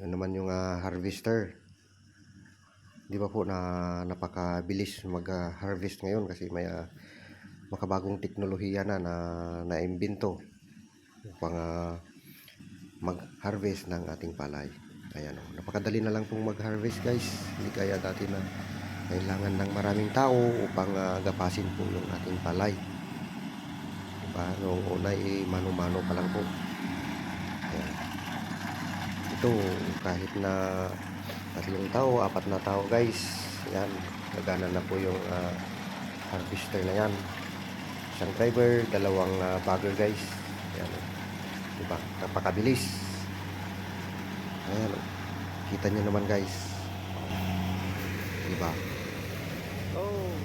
Yan naman yung ah, harvester. Di ba po na napakabilis mag-harvest ngayon kasi may ah, makabagong teknolohiya na na naimbento upang ah, mag-harvest ng ating palay. Ayan o. Napakadali na lang pong mag-harvest guys. Hindi kaya dati na kailangan ng maraming tao upang ah, gapasin po yung ating palay. Diba? Noong una eh, mano-mano pa lang po. Ayan. Ito, kahit na tatlong tao, apat na tao guys. Yan, nagana na po yung ah, harvester na yan. Isang driver, dalawang ah, bagger guys. Yan. Diba? Napakabilis. Ayan. Kita nyo naman guys. Diba? Oh.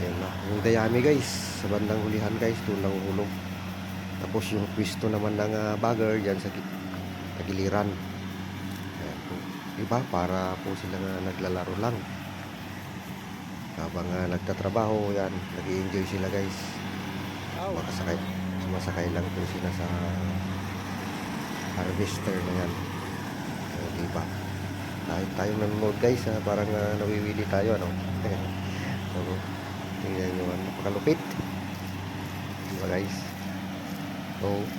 Ayun na. Yung dayami guys. Sa bandang hulihan guys. Doon lang hulog. Tapos yung pwisto naman ng ah, bagger dyan sa git- tagiliran. Ayan po. Diba? Para po sila nga naglalaro lang. Habang ah, nagtatrabaho, yan. nag enjoy sila guys. Makasakay. Sumasakay lang po sila sa harvester na yan. Uh, diba? Kahit tayo nanonood guys, ha, parang ah, nawiwili tayo, ano? so, tingnan nyo, napakalupit. Diba guys? So,